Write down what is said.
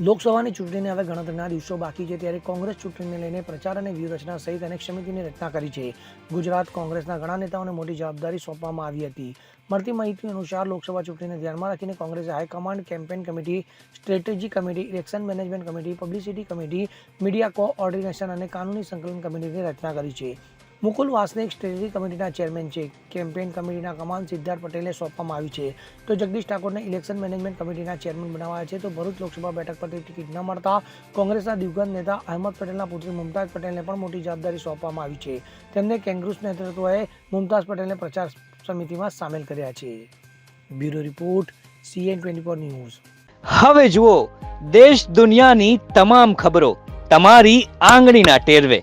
લોકસભાની ચૂંટણીને હવે ગણતરીના દિવસો બાકી છે ત્યારે કોંગ્રેસ ચૂંટણીને લઈને પ્રચાર અને વ્યૂહરચના સહિત અનેક સમિતિની રચના કરી છે. ગુજરાત કોંગ્રેસના ઘણા નેતાઓને મોટી જવાબદારી સોંપવામાં આવી હતી. મળતી માહિતી અનુસાર લોકસભા ચૂંટણીને ધ્યાનમાં રાખીને કોંગ્રેસે high command campaign committee, strategy committee, election management committee, publicity committee, media coordination અને કાનૂની સંકલન કમિટીની રચના કરી છે. મુકુલ વાસનિક સ્ટ્રેટેજી કમિટીના ચેરમેન છે. કેમ્પેન કમિટીના કમાન સિદ્ધાર્થ પટેલને સોંપવામાં આવી છે. તો જગદીશ ઠાકોરને ઇલેક્શન મેનેજમેન્ટ કમિટીના ચેરમેન બનાવાયા છે. તો ભરૂચ લોકસભા બેઠક પરથી ટિકિટ ન મળતા કોંગ્રેસના દિવગત નેતા અહેમદ પટેલના પુત્રી મુમતાઝ પટેલને પણ મોટી જવાબદારી સોંપવામાં આવી છે. તેમને કેંગ્રુસ નેતૃત્વએ મુમતાઝ પટેલને પ્રચાર સમિતિમાં સામેલ કર્યા છે. Bureau report, CN twenty four news. હવે જુઓ, દેશ દુનિયાની તમામ ખબરો તમારી આંગળીના ટેરવે.